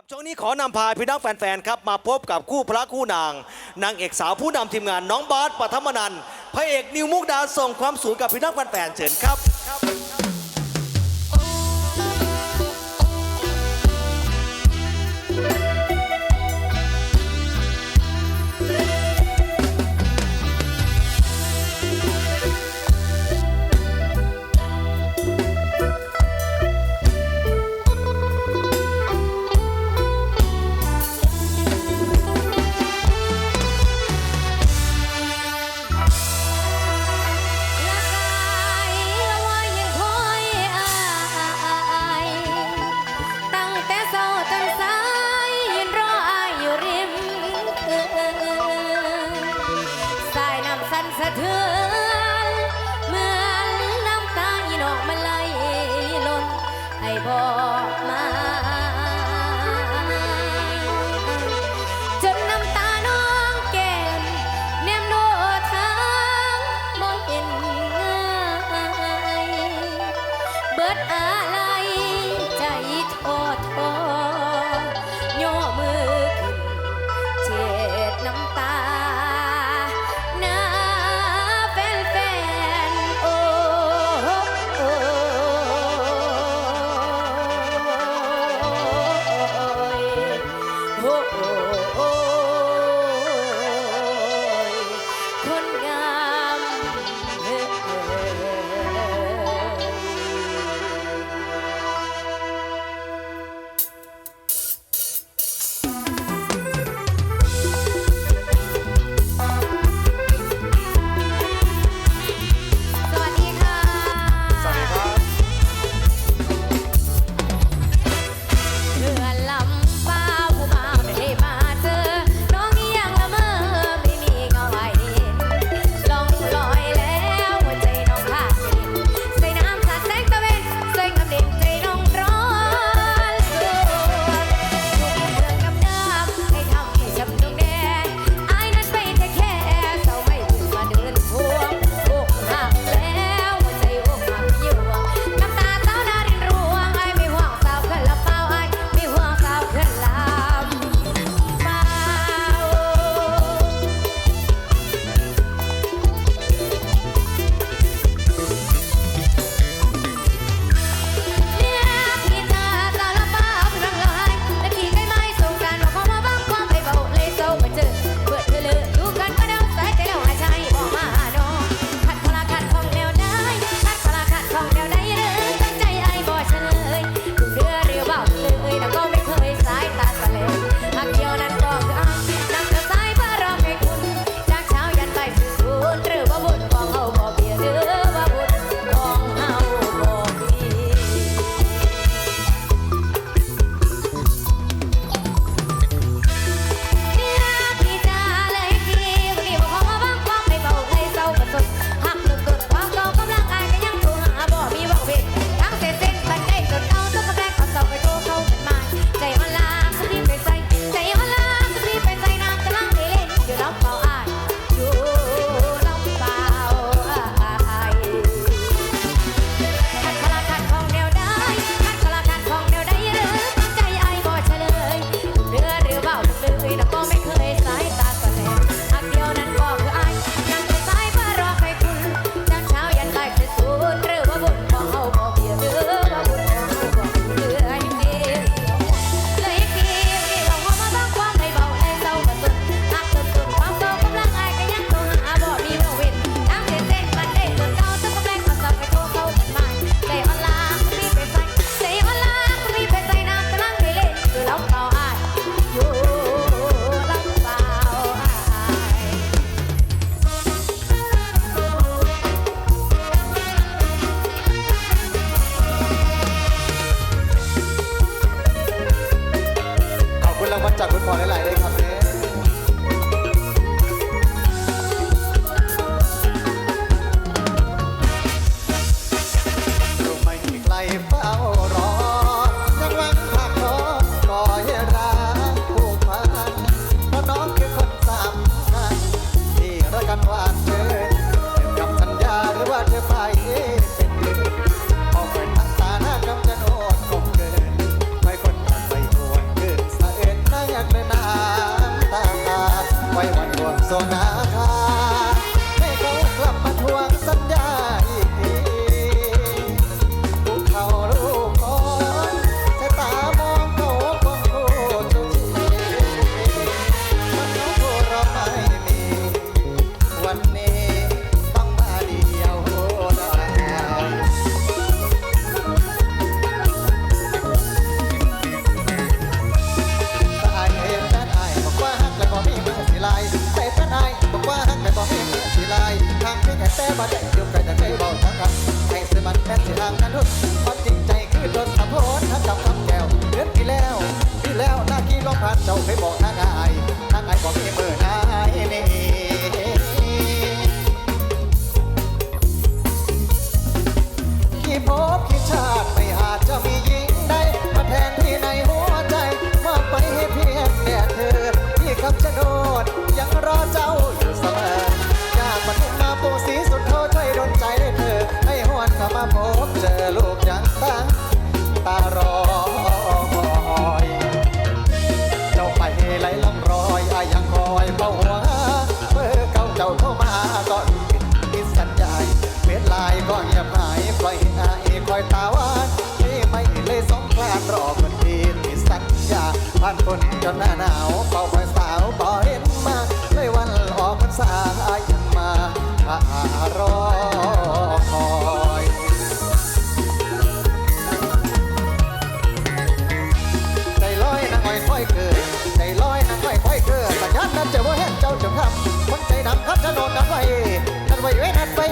ับช่วงนี้ขอนำพาพี่น้องแฟนๆครับมาพบกับคู่พระคู่นาง นางเอกสาวผู้นำทีมงานน้องบาสปัทมนันพระเอกนิวมุกดาส่งความสูงกับพี่น้องแฟนๆเชิญครับ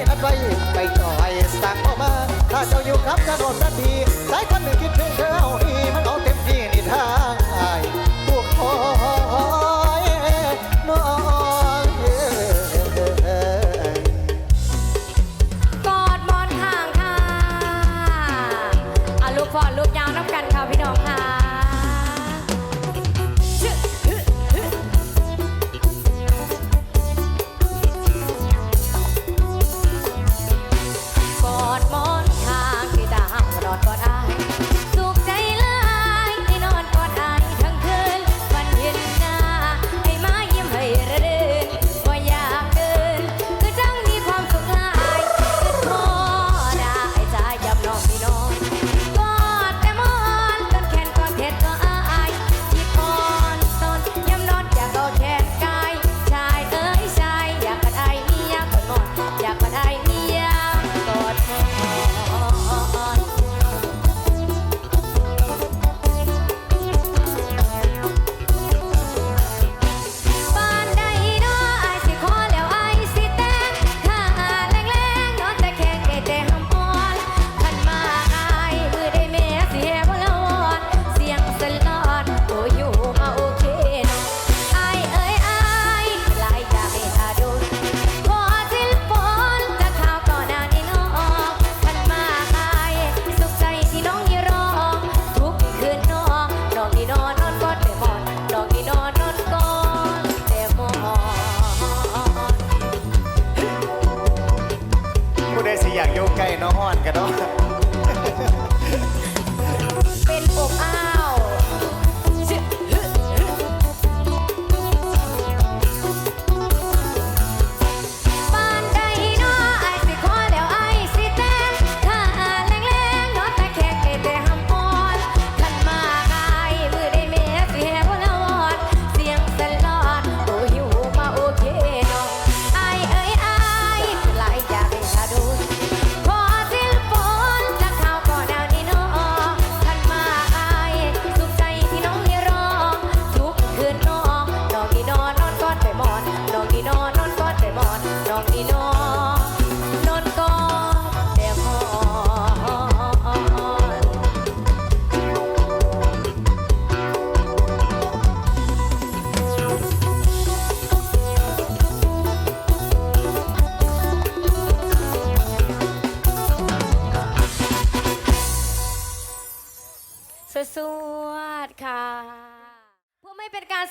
อัดไว้ไปต่อยสั่งออกมา ถ้าเจ้าอยู่ครับจะถนนนาที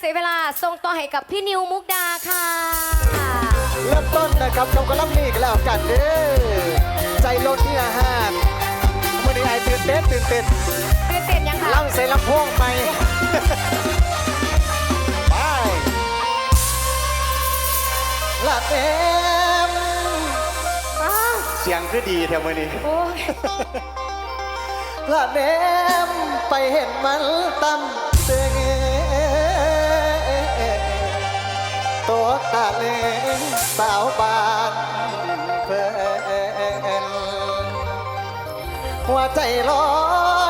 ียเวลาส่งต่อให้กับพี่นิวมุกดาค่ะ เริ่มต้นนะครับน้องก็รับนี่กันแล้วกันเด้อใจล้นที่อาหารวันนี้ไอตื่นเต้นตื่นเต้นตื่นเต้นยังคะลั่งใส่ลำโพงไปไปละเต็มเสียงคือดีแถวเมือนี้โอ้ละเต็มไปเห็นมันตั้มเตึง ใจลอ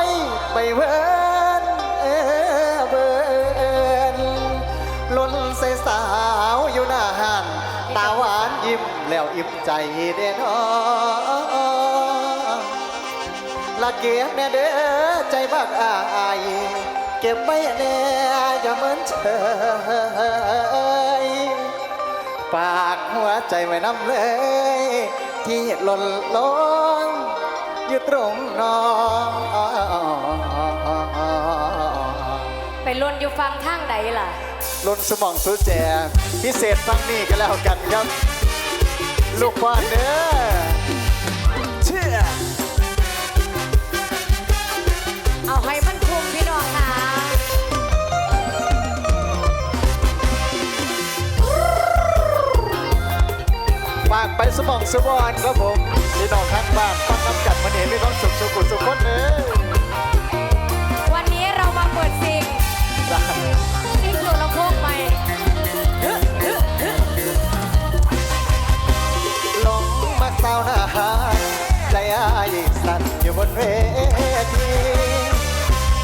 ยไปเวินเอเบินล้นใส่สาวอยู่หน้าหันตาหวานยิ้มแล้วอิ่มใจเด่นอละเกียบแน่เด้อใจบักอายเก็บไว้แน่อย่าเหมือนเธอปากหัวใจไว้น้ำเลย ที่หล่นลอย อยู่ตรงน้องไปลนอยู่ฟังทางใดล่ะลุนสมองสูแจ พิเศษฟังนี่ก็แล้วกันครับ ลูกควานเด้อเชื่อเอาให้มันคุมพี่น้องค่ะฝากไปสมองสวอนครับผม พี่น้องข้างบ้านฟังน้ำกันมันเห็นมีความสุขสุขุสุขคนเด้อวันนี้เรามาเปิดซิงซิงสู่ลำโพงใหม่หลงมักสาวหน้าหาใจอายสั่นอยู่บนเวที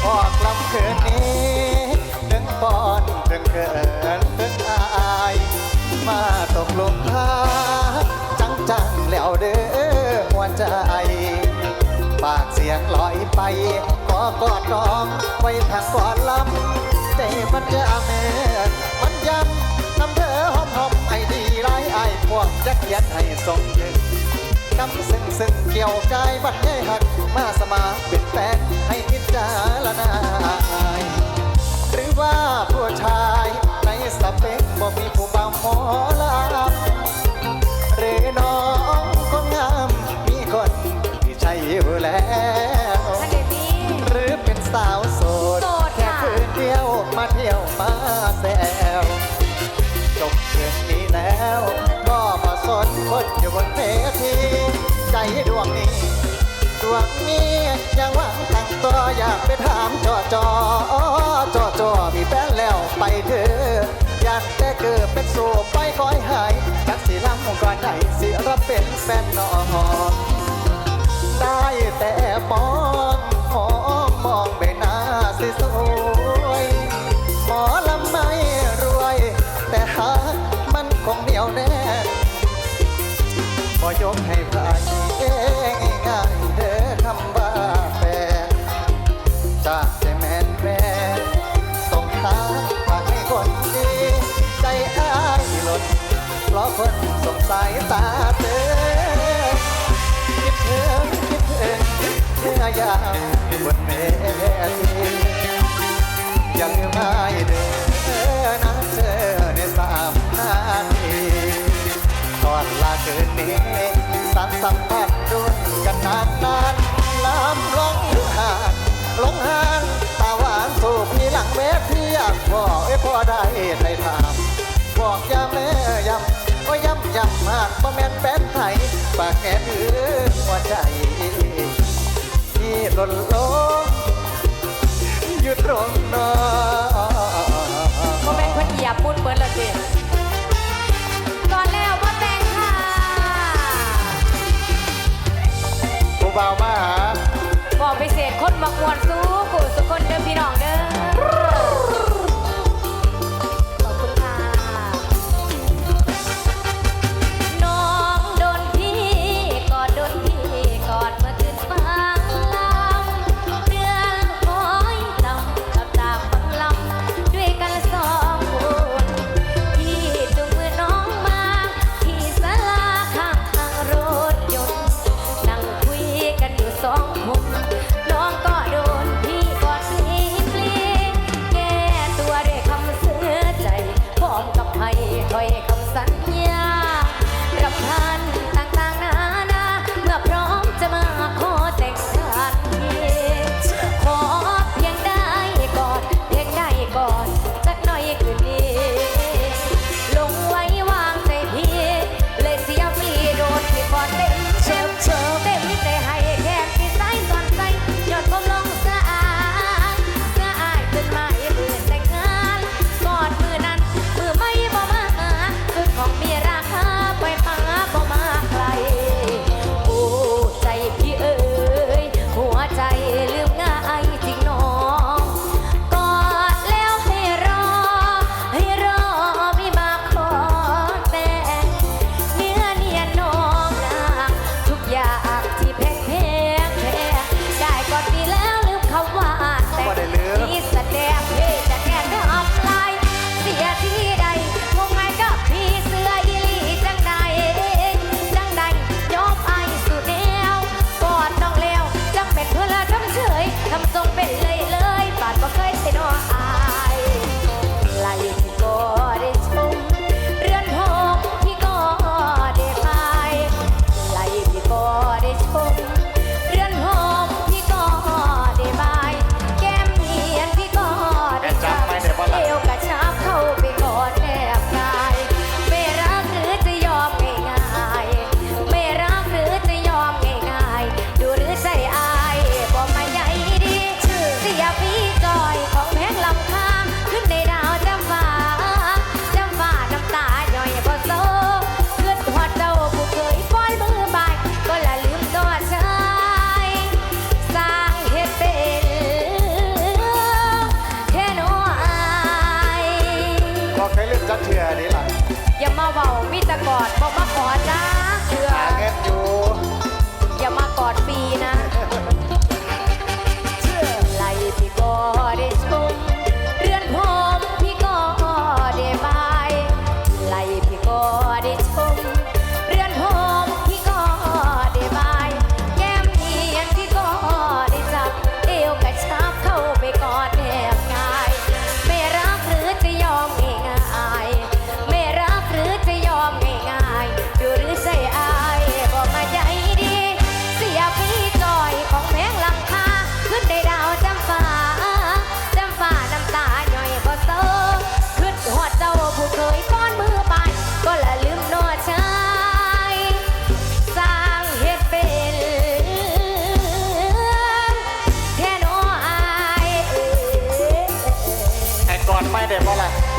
ออกลำคืนนี้ถึงปอนถึงเกินถึงอาย มาตกหลุมพราง งลอยไปขอกอดน้องไว้ทางก่อนลำใจมันจะเมื่มันย้ำน้ำเธอหอมหอมไอ้ดีไรไอ้พวกจะเขียนให้สมยืนน้ำซึ่งซึ่งเกี่ยวกายบัดใหญ่หัก มาสมาเป็นแฟนให้พิจารณาหรือว่าผู้ชายในสเปคบ่มีผู้บ่าว ไปถามจอจอจอจอมีแฟนแล้วไปเถอะอยากแต่เกิดเป็นสูบไปคอยหายจักสิลำก่อนไหนสิรับเป็นแฟนน้องได้แต่มองมองมองใบหน้าสิสวยหมอลำไม่รวย แต่หามันคงเหนียวแน่พอยกให้พายายตาเธอคิดถึงคิดถึงเมื่อยามบนเวทียังไม่เดินนะเธอในสามนาทีก่อนลาคืนนี้สารสัมพันธ์ด้วยกันนานนาน แม่นแป้นไทยปากแก่ถือหัวใจ ที่หล่นลงอยู่ตรงน้าโมเมนต์เพิ่นเหยียบมุดเบิดละเจก่อนแล้วว่าแต่งค่ะผู้บ่าวมาหา บอกพิเศษคนมากวนสู้กูสุคนเดิมพี่น้องเด้อ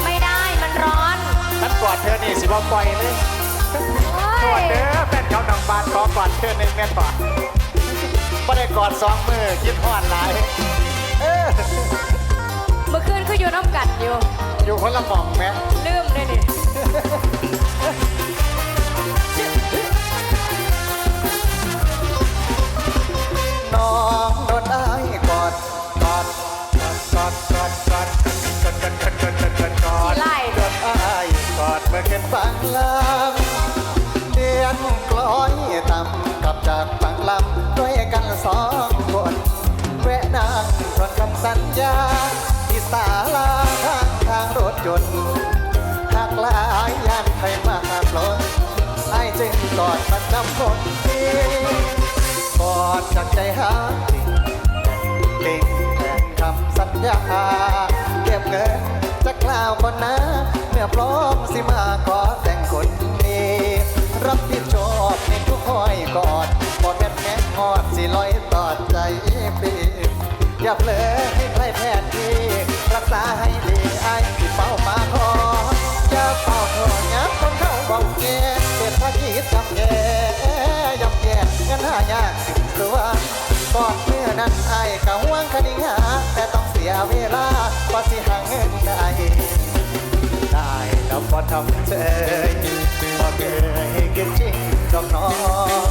ไม่ได้บ่ล่ะไม่ได้มันร้อนนัดกอดเธอนี่สิบ่ปล่อยเลยโอ้กอดยเด้อแฟนเขาหนังบานขอกอดเธอหนึ่งแม่นบ่บ่ได้กอดสองมือคิดฮอดหลายเออเมื่อคืนก็อยู่น้ำกัดอยู่ อยู่คนละหม่องแม่ลืมเลยนี่น้ อดเมื่อคืนฟังลำเดียนกลอยต่ำกับจากฟังลำด้วยกันสองคนแวะนางทวนคำสัญญาที่ศาลาข้างทางรถยนต์หากลายยานไทยมาปลนไอ้จึงกอดประจำคนดีกอดจากใจหาจริงเก่งแทนคำสัญญาเก็บเงิน กล่าวก่อนนะ เมื่อพร้อมสิมาขอแต่งคนนี้ รับผิดชอบในทุกห้อยกอดบอดแม่นแม่งอดสิลอยตอดใจปีอย่าเผลอให้ใครแทนที่รักษาให้ดีไอ้ที่เป้ามาขออย่าเป่าขอยับคนเข้าเบาแก่เศรษฐกิจจำแย่ย่ำแย่เงินหายากสิบตัวก่อนเมื่อนั้นไอ้ายกะห่วงคดีหาแต่ต้อง ยเวลากว่าสิหาเงินได้ได้แล้วพอทำเฉยพอเคยกินจริงดอกน้อง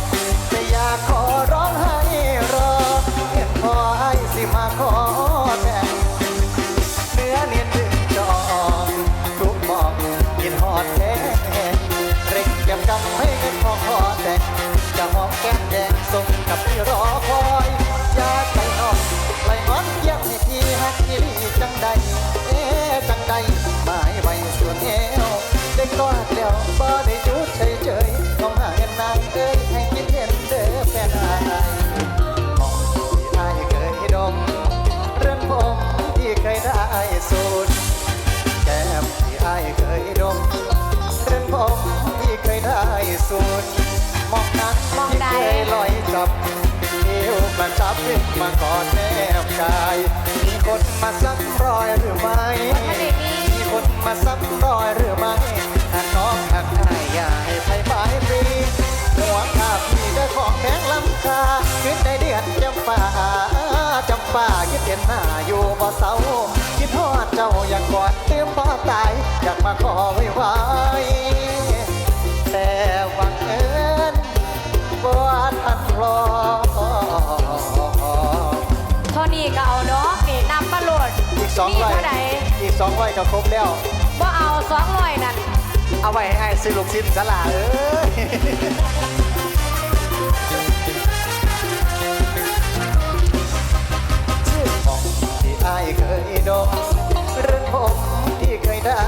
แต่อยากขอร้องให้รอเห็นพอไอ้สิมาขอแต่งเนื้อเนียนดึงจองทุกหมอกกินหอดแท้เร่งเก็บกำให้เงินพอขอแต่งจะหอมแก้มแดงส่งกับที่รอคอย สูดมองนั้นมองใดเคยลอยจับเอวมาจับมากอดแนบกาย มีคนมาซ้ำรอยหรือไม่ มีคนมาซ้ำรอยหรือไม่หากน้องหากอายอย่าให้ไพ่บายฟรีหัวขาพี่ได้ของแพงล้ำค่าขึ้นในเดือนจำป่าจำป่าคิดเห็นหน้าอยู่บ่เศร้าคิดทอดเจ้าอยากกอดเติมบ่ตายอยากมาขอไว้ มีร้อยเท่าไหร่อีกสองร้อยก็ครบแล้วบ่เอาสองร้อยนั่นเอาไว้ให้ซื้อลูกชิ้นสลาเอ้ยชื่อของที่อายเคยดมเรื่องผมที่เคยได้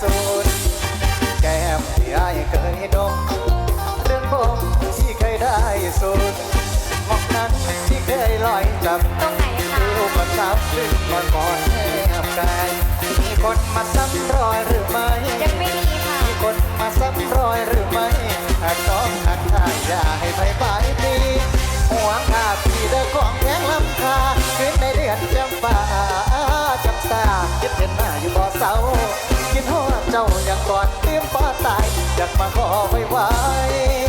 สูดแก้มที่อายเคยดมเรื่องผมที่เคยได้สูดหมอกนั้นที่เคยลอยจับตรงไหนคะรูปประทับดึงมาก่อนแนบ กายมีคนมาซ้ำรอยหรือไม่ยังไม่มีค่ะ มีคนมาซ้ำรอยหรือไม่หากน้องหากอายอย่าให้ไปไปปีห่วงข้าพี่เด้อของแพงลำคาคืนในเดือนจำป่าจำตาคิดเห็นหน้าอยู่บ่เศร้าคิดฮอดเจ้าอย่างก่อนเตรียมป้าตายอยากมาขอไว้